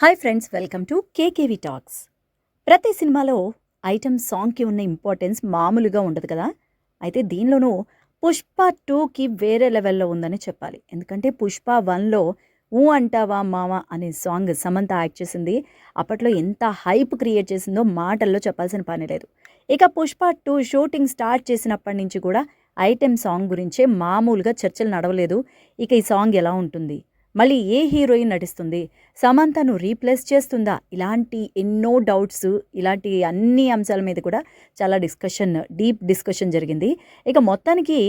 Hi friends welcome to KKV talks. ప్రతి సినిమాలో item సాంగ్కి ఉన్న ఇంపార్టెన్స్ మామూలుగా ఉండదు కదా? అయితే దీనిలోనూ పుష్ప టూకి వేరే లెవెల్లో ఉందని చెప్పాలి. ఎందుకంటే పుష్ప వన్లో ఊ అంటావా మామ అనే సాంగ్ సమంత యాక్ట్ చేసింది. అప్పట్లో ఎంత హైప్ క్రియేట్ చేసిందో మాటల్లో చెప్పాల్సిన పని లేదు. ఇక పుష్ప టూ షూటింగ్ స్టార్ట్ చేసినప్పటి నుంచి కూడా ఐటెం సాంగ్ గురించే మామూలుగా చర్చలు నడవలేదు. ఇక ఈ సాంగ్ ఎలా ఉంటుంది? మళ్ళీ ఏ హీరోయిన్ నటిస్తుంది? సమంతను రీప్లేస్ చేస్తుందా? ఇలాంటి ఎన్నో డౌట్స్ ఇలాంటి అన్ని అంశాల మీద కూడా చాలా డిస్కషన్ డీప్ డిస్కషన్ జరిగింది. ఇక మొత్తానికి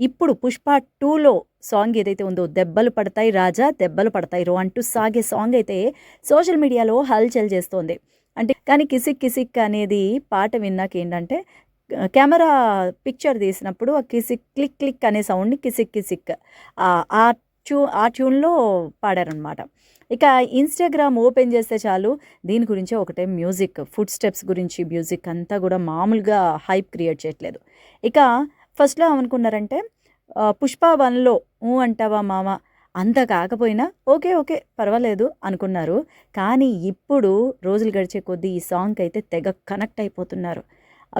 ఇప్పుడు పుష్ప టూలో సాంగ్ ఏదైతే ఉందో దెబ్బలు పడతాయి రాజా దెబ్బలు పడతాయి రో అంటూ సాగే సాంగ్ అయితే సోషల్ మీడియాలో హల్చల్ చేస్తోంది. అంటే కానీ కిసిక్ కిసిక్ అనేది పాట విన్నాక ఏంటంటే కెమెరా పిక్చర్ తీసినప్పుడు ఆ కిసిక్ క్లిక్ క్లిక్ అనే సౌండ్ని కిసిక్ కిసిక్ ఆ ట్యూ ఆ ట్యూన్లో పాడారనమాట ఇక ఇన్స్టాగ్రామ్ ఓపెన్ చేస్తే చాలు దీని గురించి ఒకటే మ్యూజిక్ ఫుడ్ స్టెప్స్ గురించి మ్యూజిక్ అంతా కూడా మామూలుగా హైప్ క్రియేట్ చేయట్లేదు. ఇక ఫస్ట్లో ఏమనుకున్నారంటే పుష్ప వన్లో ఊ అంటావా మామ అంత కాకపోయినా ఓకే ఓకే పర్వాలేదు అనుకున్నారు. కానీ ఇప్పుడు రోజులు గడిచే కొద్దీ ఈ సాంగ్కి అయితే తెగ కనెక్ట్ అయిపోతున్నారు.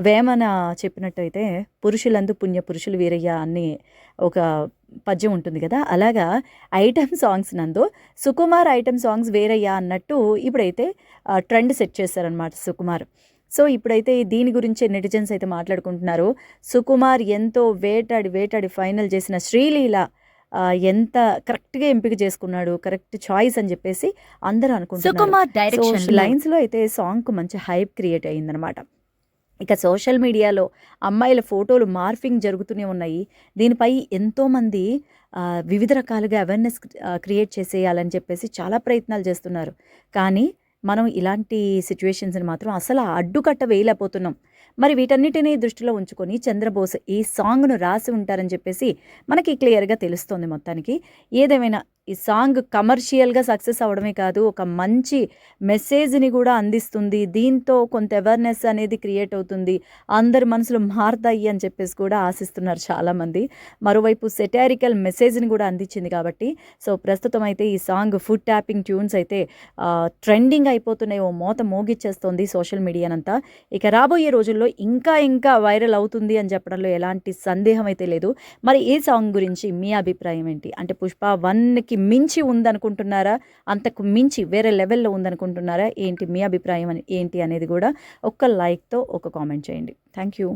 వేమన చెప్పినట్టయితే పురుషులందు పుణ్య పురుషులు వీరయ్య అని ఒక పద్యం ఉంటుంది కదా అలాగా ఐటమ్ సాంగ్స్ నందు సుకుమార్ ఐటమ్ సాంగ్స్ వేరయ్యా అన్నట్టు ఇప్పుడైతే ట్రెండ్ సెట్ చేశారనమాట సుకుమార్. సో ఇప్పుడైతే దీని గురించి నెటిజన్స్ అయితే మాట్లాడుకుంటున్నారు. సుకుమార్ ఎంతో వేటాడి వేటాడి ఫైనల్ చేసిన శ్రీలీల ఎంత కరెక్ట్గా ఎంపిక చేసుకున్నాడు కరెక్ట్ చాయిస్ అని చెప్పేసి అందరూ అనుకుంటున్నారు. సుకుమార్ డైరెక్షన్ లైన్స్లో అయితే సాంగ్కు మంచి హైప్ క్రియేట్ అయ్యిందనమాట ఇక సోషల్ మీడియాలో అమ్మాయిల ఫోటోలు మార్ఫింగ్ జరుగుతూనే ఉన్నాయి. దీనిపై ఎంతోమంది వివిధ రకాలుగా అవేర్నెస్ క్రియేట్ చేసేయాలని చెప్పేసి చాలా ప్రయత్నాలు చేస్తున్నారు. కానీ మనం ఇలాంటి సిచ్యువేషన్స్ని మాత్రం అసలు అడ్డుకట్ట వేయలేకపోతున్నాం. మరి వీటన్నిటినీ దృష్టిలో ఉంచుకొని చంద్రబోస్ ఈ సాంగ్ను రాసి ఉంటారని చెప్పేసి మనకి క్లియర్గా తెలుస్తోంది మొత్తానికి. ఏదేమైనా ఈ సాంగ్ కమర్షియల్గా సక్సెస్ అవడమే కాదు ఒక మంచి మెసేజ్ని కూడా అందిస్తుంది. దీంతో కొంత అవేర్నెస్ అనేది క్రియేట్ అవుతుంది. అందరి మనసులు మారుతాయి అని చెప్పేసి కూడా ఆశిస్తున్నారు చాలామంది. మరోవైపు సెటారికల్ మెసేజ్ని కూడా అందించింది కాబట్టి సో ప్రస్తుతం అయితే ఈ సాంగ్ ఫుడ్ ట్యాపింగ్ ట్యూన్స్ అయితే ట్రెండింగ్ అయిపోతున్నాయి. ఓ మోత మోగిచ్చేస్తోంది సోషల్ మీడియానంతా. ఇక రాబోయే రోజుల్లో ఇంకా ఇంకా వైరల్ అవుతుంది అని చెప్పడంలో ఎలాంటి సందేహం అయితే లేదు. మరి ఈ సాంగ్ గురించి మీ అభిప్రాయం ఏంటి? అంటే పుష్ప వన్కి మించి ఉందనుకుంటున్నారా? అంతకు మించి వేరే లెవెల్లో ఉందనుకుంటున్నారా? ఏంటి మీ అభిప్రాయం ఏంటి అనేది కూడా ఒక్క లైక్తో ఒక కామెంట్ చేయండి. Thank you.